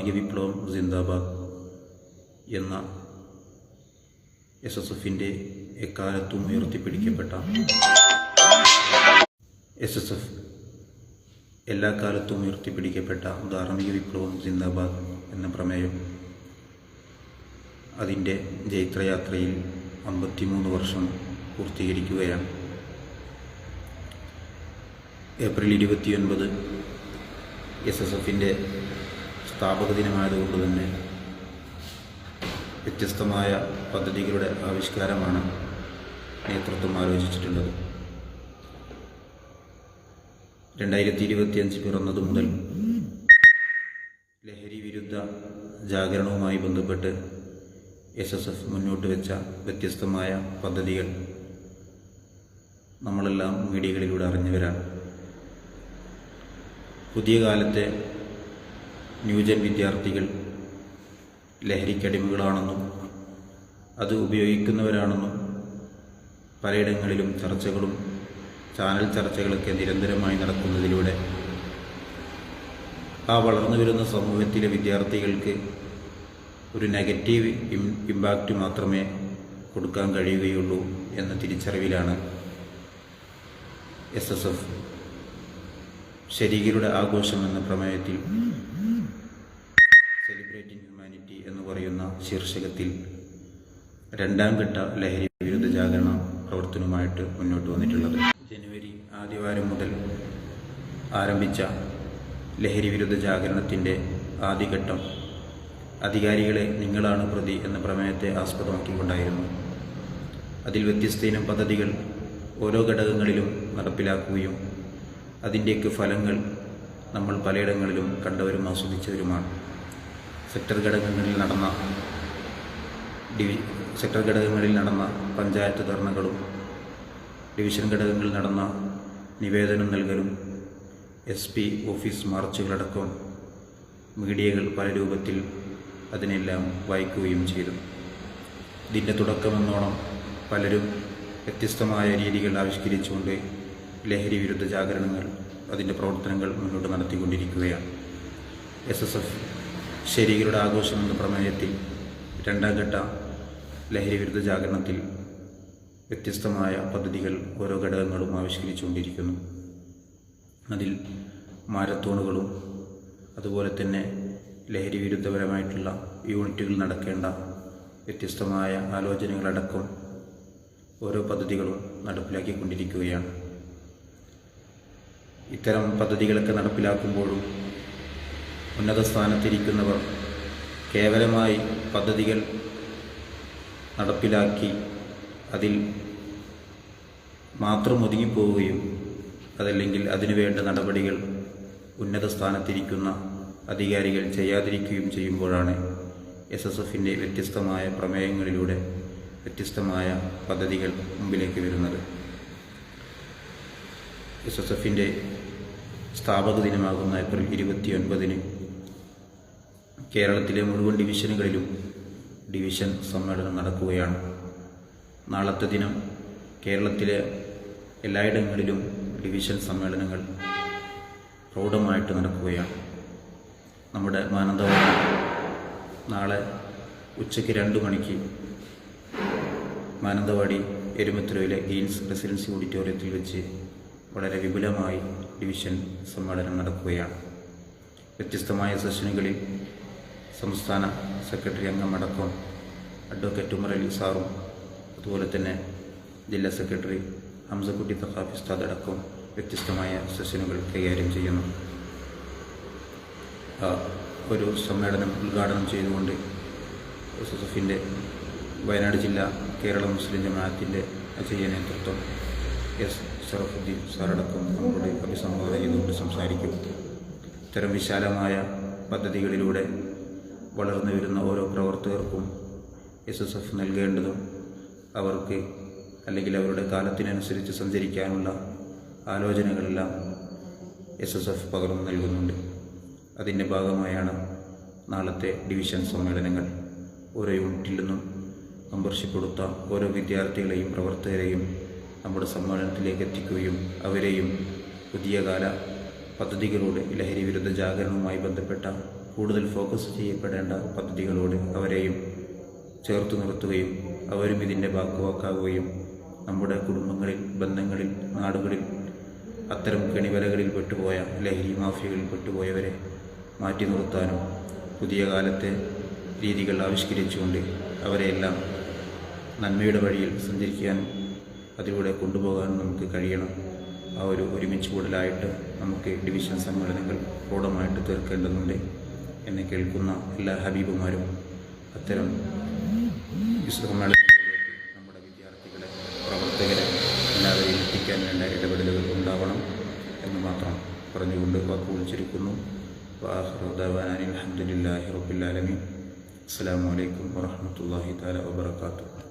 ധാർമ്മിക വിപ്ലവം സിന്ദാബാദ് എന്ന എസ് എസ് എഫിന്റെ എക്കാലത്തും ഉയർത്തിപ്പിടിക്കപ്പെട്ട എസ് എസ് എഫ് എല്ലാ കാലത്തും ഉയർത്തിപ്പിടിക്കപ്പെട്ട ധാർമ്മിക വിപ്ലവം സിന്ദാബാദ് എന്ന പ്രമേയം. അതിന്റെ ജൈത്രയാത്രയിൽ അമ്പത്തിമൂന്ന് വർഷം പൂർത്തീകരിക്കുകയാണ്. ഏപ്രിൽ ഇരുപത്തിയൊൻപത് എസ് എസ് എഫിന്റെ സ്ഥാപക ദിനമായതുകൊണ്ട് തന്നെ വ്യത്യസ്തമായ പദ്ധതികളുടെ ആവിഷ്കാരമാണ് നേതൃത്വം ആലോചിച്ചിട്ടുള്ളത്. രണ്ടായിരത്തി ഇരുപത്തിയഞ്ച് പിറന്നതു മുതൽ ലഹരി വിരുദ്ധ ജാഗരണവുമായി ബന്ധപ്പെട്ട് എസ് എസ് എഫ് മുന്നോട്ട് വെച്ച വ്യത്യസ്തമായ പദ്ധതികൾ നമ്മളെല്ലാം മീഡിയകളിലൂടെ അറിഞ്ഞുവരാം പുതിയ കാലത്തെ ന്യൂജൻ വിദ്യാർത്ഥികൾ ലഹരിക്കടിമകളാണെന്നും അത് ഉപയോഗിക്കുന്നവരാണെന്നും പലയിടങ്ങളിലും ചർച്ചകളും ചാനൽ ചർച്ചകളൊക്കെ നിരന്തരമായി നടക്കുന്നതിലൂടെ ആ വളർന്നു വരുന്ന സമൂഹത്തിലെ വിദ്യാർത്ഥികൾക്ക് ഒരു നെഗറ്റീവ് ഇമ്പാക്റ്റ് മാത്രമേ കൊടുക്കാൻ കഴിയുകയുള്ളൂ എന്ന തിരിച്ചറിവിലാണ് എസ് എസ് എഫ് ശരീരയുടെ ആഘോഷം എന്ന പ്രമേയത്തിൽ സെലിബ്രേറ്റിംഗ് ഹ്യൂമാനിറ്റി എന്ന് പറയുന്ന ശീർഷകത്തിൽ രണ്ടാം ഘട്ട ലഹരി വിരുദ്ധ ജാഗരണ പ്രവർത്തനവുമായിട്ട് മുന്നോട്ട് വന്നിട്ടുള്ളത്. ജനുവരി ആദ്യവാരം മുതൽ ആരംഭിച്ച ലഹരി വിരുദ്ധ ജാഗരണത്തിന്റെ ആദ്യഘട്ടം അധികാരികളെ നിങ്ങളാണ് പ്രതി എന്ന പ്രമേയത്തെ ആസ്പദമാക്കിക്കൊണ്ടായിരുന്നു. അതിൽ വ്യത്യസ്ത ഇനം പദ്ധതികൾ ഓരോ ഘടകങ്ങളിലും നടപ്പിലാക്കുകയും അതിന്റെയൊക്കെ ഫലങ്ങൾ നമ്മൾ പലയിടങ്ങളിലും കണ്ടവരും ആസ്വദിച്ചവരുമാണ്. സെക്ടർ ഘടകങ്ങളിൽ നടന്ന ഡിവി സെക്ടർ ഘടകങ്ങളിൽ നടന്ന പഞ്ചായത്ത് ധർണകളും ഡിവിഷൻ ഘടകങ്ങളിൽ നടന്ന നിവേദനം നൽകലും എസ് പി ഓഫീസ് മാർച്ചുകളടക്കം മീഡിയകൾ പല രൂപത്തിൽ അതിനെല്ലാം വായിക്കുകയും ചെയ്തു. ഇതിന്റെ തുടക്കമെന്നോണം പലരും വ്യത്യസ്തമായ രീതികൾ ആവിഷ്കരിച്ചുകൊണ്ട് ലഹരി വിരുദ്ധ ജാഗരണങ്ങൾ അതിന്റെ പ്രവർത്തനങ്ങൾ മുന്നോട്ട് നടത്തിക്കൊണ്ടിരിക്കുകയാണ്. എസ് എസ് എഫ് ശരീരയുടെ ആഘോഷം എന്ന പ്രമേയത്തിൽ രണ്ടാം ഘട്ട ലഹരി വിരുദ്ധ ജാഗരണത്തിൽ വ്യത്യസ്തമായ പദ്ധതികൾ ഓരോ ഘടകങ്ങളും ആവിഷ്കരിച്ചുകൊണ്ടിരിക്കുന്നു. അതിൽ മാരത്തോണുകളും അതുപോലെ തന്നെ ലഹരി വിരുദ്ധപരമായിട്ടുള്ള യൂണിറ്റുകൾ നടക്കേണ്ട വ്യത്യസ്തമായ ആലോചനകളടക്കം ഓരോ പദ്ധതികളും നടപ്പിലാക്കിക്കൊണ്ടിരിക്കുകയാണ്. ഇത്തരം പദ്ധതികളൊക്കെ നടപ്പിലാക്കുമ്പോഴും ഉന്നത സ്ഥാനത്തിരിക്കുന്നവർ കേവലമായി പദ്ധതികൾ നടപ്പിലാക്കി അതിൽ മാത്രം ഒതുങ്ങിപ്പോവുകയും അതല്ലെങ്കിൽ അതിനുവേണ്ട നടപടികൾ ഉന്നത സ്ഥാനത്തിരിക്കുന്ന അധികാരികൾ ചെയ്യാതിരിക്കുകയും ചെയ്യുമ്പോഴാണ് എസ് എസ് എഫിന്റെ വ്യത്യസ്തമായ പ്രമേയങ്ങളിലൂടെ വ്യത്യസ്തമായ പദ്ധതികൾ മുമ്പിലേക്ക് വരുന്നത്. എസ് എസ് എഫിന്റെ സ്ഥാപക ദിനമാകുന്ന ഏപ്രിൽ ഇരുപത്തിയൊൻപതിന് കേരളത്തിലെ മുഴുവൻ ഡിവിഷനുകളിലും ഡിവിഷൻ സമ്മേളനം നടക്കുകയാണ്. നാളത്തെ ദിനം കേരളത്തിലെ എല്ലായിടങ്ങളിലും ഡിവിഷൻ സമ്മേളനങ്ങൾ പ്രൗഢമായിട്ട് നടക്കുകയാണ്. നമ്മുടെ മാനന്തവാടി നാളെ ഉച്ചയ്ക്ക് രണ്ട് മണിക്ക് മാനന്തവാടി എരുമത്തുരയിലെ ഗെയിംസ് റെസിഡൻസി ഓഡിറ്റോറിയത്തിൽ വെച്ച് വളരെ വിപുലമായി ഡിവിഷൻ സമ്മേളനം നടക്കുകയാണ്. വ്യത്യസ്തമായ സെഷനുകളിൽ സംസ്ഥാന സെക്രട്ടറി അംഗമടക്കം അഡ്വക്കേറ്റ് ഉമർ അലി സാറും അതുപോലെ തന്നെ ജില്ലാ സെക്രട്ടറി ഹംസക്കുട്ടി തഹാഫ് ഉസ്താദ് അടക്കം വ്യത്യസ്തമായ സെഷനുകൾ കൈകാര്യം ചെയ്യുന്നു. ഒരു സമ്മേളനം ഉദ്ഘാടനം ചെയ്തുകൊണ്ട് എസ് എസ് എഫിന്റെ വയനാട് ജില്ല കേരള മുസ്ലിം ജമാഅത്തിന്റെ അജയ നേതൃത്വം എസ് ഷറഫുദ്ദീൻ സാറടക്കം നമ്മളുടെ അഭിസംബോധന ചെയ്തുകൊണ്ട് സംസാരിക്കും. ഇത്തരം വിശാലമായ പദ്ധതികളിലൂടെ വളർന്നു വരുന്ന ഓരോ പ്രവർത്തകർക്കും എസ് എസ് എഫ് നൽകേണ്ടതും അവർക്ക് അല്ലെങ്കിൽ അവരുടെ കാലത്തിനനുസരിച്ച് സഞ്ചരിക്കാനുള്ള ആലോചനകളെല്ലാം എസ് എസ് എഫ് പകർന്നു നൽകുന്നുണ്ട്. അതിന്റെ ഭാഗമായാണ് നാളത്തെ ഡിവിഷൻ സമ്മേളനങ്ങൾ. ഓരോ യൂണിറ്റിൽ നിന്നും മെമ്പർഷിപ്പ് കൊടുത്ത ഓരോ വിദ്യാർത്ഥികളെയും പ്രവർത്തകരെയും നമ്മുടെ സമ്മേളനത്തിലേക്ക് എത്തിക്കുകയും അവരെയും പുതിയ കാല പദ്ധതികളോട് ലഹരി വിരുദ്ധ ജാഗരണവുമായി ബന്ധപ്പെട്ട കൂടുതൽ ഫോക്കസ് ചെയ്യപ്പെടേണ്ട പദ്ധതികളോട് അവരെയും ചേർത്ത് നിർത്തുകയും അവരും ഇതിന്റെ ഭാഗവാക്കാവുകയും നമ്മുടെ കുടുംബങ്ങളിൽ ബന്ധങ്ങളിൽ നാടുകളിൽ അത്തരം കെണിവലകളിൽ പെട്ടുപോയ ലഹരി മാഫിയകളിൽ പെട്ടുപോയവരെ മാറ്റി നിർത്താനും പുതിയ കാലത്തെ രീതികൾ ആവിഷ്കരിച്ചുകൊണ്ട് അവരെയെല്ലാം നന്മയുടെ വഴിയിൽ സഞ്ചരിക്കാനും അതിലൂടെ കൊണ്ടുപോകാനും നമുക്ക് കഴിയണം. ആ ഒരു ഒരുമിച്ച് കൂടലായിട്ട് നമുക്ക് ഡിവിഷൻ സമ്മേളനങ്ങൾ പ്രൗഢമായിട്ട് തീർക്കേണ്ടതുണ്ട് എന്നെ കേൾക്കുന്ന എല്ലാ ഹബീബുമാരും അത്തരം സമ്മേളനങ്ങളിലേക്ക് നമ്മുടെ വിദ്യാർത്ഥികളെ പ്രവർത്തകരെ എല്ലാവരെയും എത്തിക്കാൻ വേണ്ട ഇടപെടലുകൾ ഉണ്ടാവണം എന്ന് മാത്രം പറഞ്ഞുകൊണ്ട് വാക്കുകൾ ചുരുക്കുന്നു അലഹമുല്ലാഹി റബുലാലമീൻ അസ്സാം വലൈക്കും വാഹമത്തല്ലാഹി താല വാബർക്കാത്തു